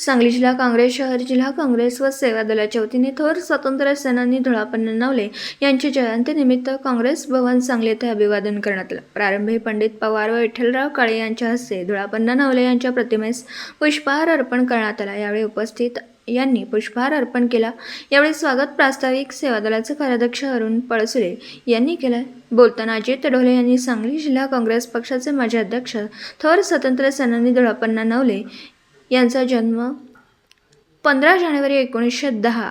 सांगली जिल्हा काँग्रेस शहर जिल्हा काँग्रेस व सेवा दलाच्या वतीने थोर स्वातंत्र्य सेनानी धुळापन्न नवले यांच्या जयंतीनिमित्त काँग्रेस भवन सांगली येथे अभिवादन करण्यात आलं. प्रारंभी पंडित पवार व विठ्ठलराव काळे यांच्या हस्ते धुळापन्न नवले यांच्या प्रतिमेस पुष्पहार अर्पण करण्यात आला. यावेळी उपस्थित यांनी पुष्पहार अर्पण केला. यावेळी स्वागत प्रास्ताविक सेवा दलाचे कार्याध्यक्ष अरुण पळसुले यांनी केलं. बोलताना अजित ढोले यांनी सांगली जिल्हा काँग्रेस पक्षाचे माजी अध्यक्ष थोर स्वातंत्र्य सेनानी धुळापन्ना नवले यांचा जन्म पंधरा जानेवारी एकोणीसशे दहा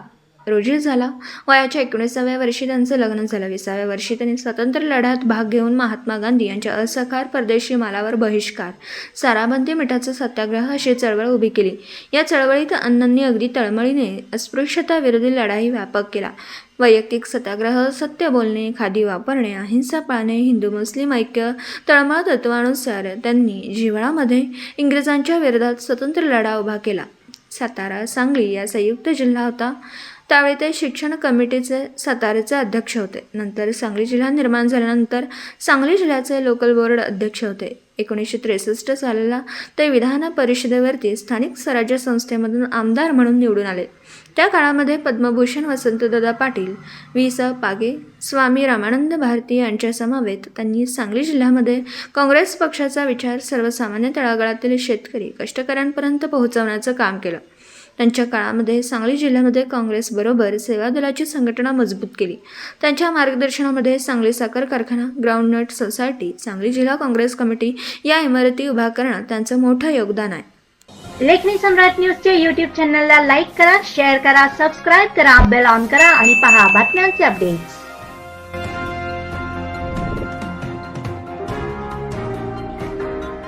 रोजी झाला. वयाच्या एकोणीसाव्या वर्षी त्यांचं लग्न झालं. विसाव्या वर्षी त्यांनी स्वातंत्र्य लढ्यात भाग घेऊन महात्मा गांधी यांच्या असहकार परदेशी मालावर बहिष्कार साराबंदी मिठाचा सत्याग्रह अशी चळवळ उभी केली. या चळवळीत अण्णांनी अगदी तळमळीने अस्पृश्यता विरोधी लढाई व्यापक केला. वैयक्तिक सत्याग्रह सत्य बोलणे खादी वापरणे अहिंसा पाळणे हिंदू मुस्लिम ऐक्य तळमळ तत्वानुसार त्यांनी जिव्हाळामध्ये इंग्रजांच्या विरोधात स्वतंत्र लढा उभा केला. सातारा सांगली या संयुक्त जिल्हा होता. त्यावेळी ते शिक्षण कमिटीचे सातारेचे अध्यक्ष होते. नंतर सांगली जिल्हा निर्माण झाल्यानंतर सांगली जिल्ह्याचे लोकल बोर्ड अध्यक्ष होते. एकोणीसशे त्रेसष्ट सालाला ते विधान परिषदेवरती स्थानिक स्वराज्य संस्थेमधून आमदार म्हणून निवडून आले. त्या काळामध्ये पद्मभूषण वसंतदादा पाटील वि स. पागे स्वामी रामानंद भारती यांच्या समवेत त्यांनी सांगली जिल्ह्यामध्ये काँग्रेस पक्षाचा विचार सर्वसामान्य तळागाळातील शेतकरी कष्टकऱ्यांपर्यंत पोहोचवण्याचं काम केलं. त्यांच्या काळामध्ये सांगली जिल्ह्यामध्ये काँग्रेसबरोबर सेवा दलाची संघटना मजबूत केली. त्यांच्या मार्गदर्शनामध्ये सांगली साखर कारखाना ग्राउंडनट सोसायटी सांगली जिल्हा काँग्रेस कमिटी या इमारती उभा करण्यात त्यांचं मोठं योगदान आहे. लेखनी सम्राट न्यूजच्या युट्यूब चॅनलला लाईक करा शेअर करा सबस्क्राईब करा बेल ऑन करा आणि पहा बातम्यांचे अपडेट्स